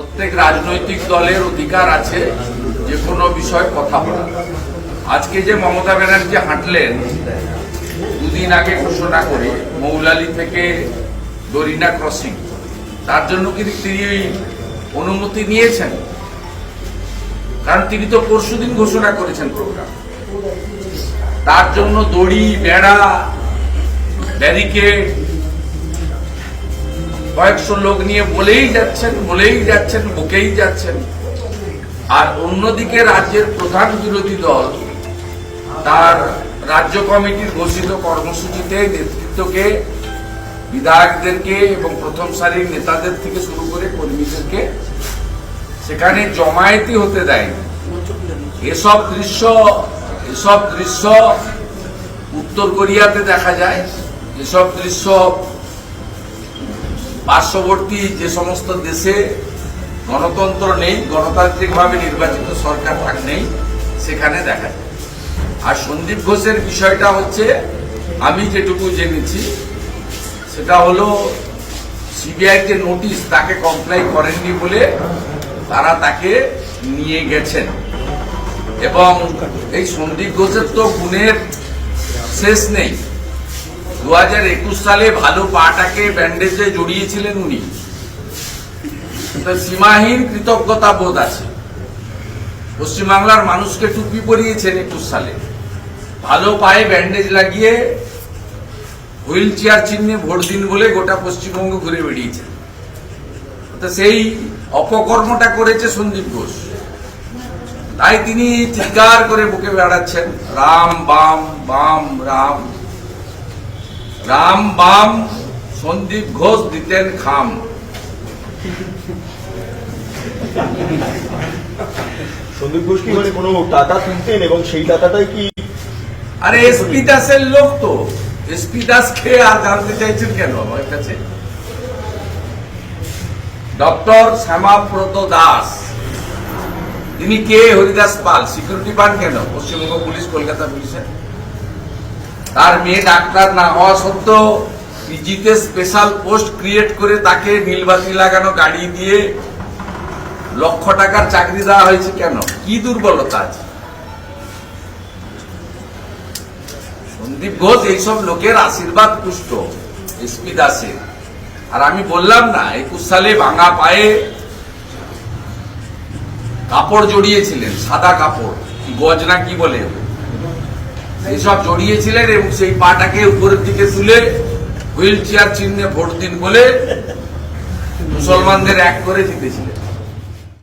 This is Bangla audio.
প্রত্যেক রাজনৈতিক দলের অধিকার আছে, যে কোনো বিষয়ে কথা বলা। আজকে যে মমতা ব্যানার্জি হাঁটলেন, দুদিন আগে ঘোষণা করে মৌলালি থেকে দরিনা ক্রসিং, তার জন্য কি তিনি অনুমতি নিয়েছেন? কারণ তিনি তো পরশুদিন ঘোষণা করেছেন প্রোগ্রাম। তার জন্য দড়ি, বেড়া, ব্যারিকেড কয়েকশো লোক নিয়ে বলেই যাচ্ছেন বলেই যাচ্ছেন, বুকেই যাচ্ছেন। আর অন্যদিকে রাজ্যের প্রধান বিরোধী দল তার রাজ্য কমিটির ঘোষিত কর্মসূচিতে নেতৃত্বকে, বিধায়কদেরকে এবং প্রথম সারির নেতাদের থেকে শুরু করে কর্মীদেরকে সেখানে জমায়েতি হতে দেয়নি। এসব দৃশ্য এসব দৃশ্য উত্তর কোরিয়াতে দেখা যায়। এসব দৃশ্য পার্শ্ববর্তী যে সমস্ত দেশে গণতন্ত্র নেই, গণতান্ত্রিকভাবে নির্বাচিত সরকার থাক নেই, সেখানে দেখা যায়। আর সন্দীপ ঘোষের বিষয়টা হচ্ছে, আমি যেটুকু জেনেছি, সেটা হলো সিবিআই যে নোটিশ তাকে কমপ্লাই করেননি বলে তারা তাকে নিয়ে গেছেন। এবং এই সন্দীপ ঘোষের তো গুণের শেষ নেই। দু হাজার একুশ সালে ভালো পাটাকে ব্যান্ডেজে জড়িয়েছিলেন উনি। সীমাহীন কৃতজ্ঞতা বোধ আছে। পশ্চিমবাংলার মানুষকে টুপি পরিয়েছেন একুশ সালে। ভালো পায়ে ব্যান্ডেজ লাগিয়ে হুইল চেয়ার চিহ্নে ভোট দিন বলে গোটা পশ্চিমবঙ্গ ঘুরে বেরিয়েছেন তো সেই অপকর্মটা করেছে সন্দীপ ঘোষ। তাই তিনি চিৎকার করে বুকে বেড়াচ্ছেন, রাম বাম বাম রাম। রাম বাম সন্দীপ ঘোষ দিতেন খাম। সন্দীপ ঘোষ কি মানে কোনো টাকা তুলতেন এবং সেই টাকাটাই কি আরে এসপি দাসের লোক তো। এসপি দাস খেয়ে আর জানতে চাইছেন কেন আমার কাছে? ডক্টর শ্যামাব্রত দাস। তিনি কে? হরিদাস পাল। সিকিউরিটি পান কেন? পশ্চিমবঙ্গ পুলিশ কলকাতা পুলিশের? তার মেয়ে ডাক্তার না হওয়া সত্ত্বেও পিজিতে স্পেশাল পোস্ট ক্রিয়েট করে তাকে নীলবাতি লাগানো গাড়ি দিয়ে লক্ষ টাকার চাকরি দেওয়া হয়েছে কেন? কি দুর্বলতা আছে? সন্দীপ ঘোষ এইসব লোকের আশীর্বাদ পুষ্ট এসপি দাসের। আর আমি বললাম না, একুশ সালে ভাঙা পায়ে কাপড় জড়িয়েছিলেন, সাদা কাপড় গজ না কি বলে? এইসব জড়িয়েছিলেন এবং সেই পাটাকে উপরের দিকে তুলে হুইল চেয়ার চিহ্নে ভোট দিন বলে মুসলমানদের এক করে জিতেছিলেন।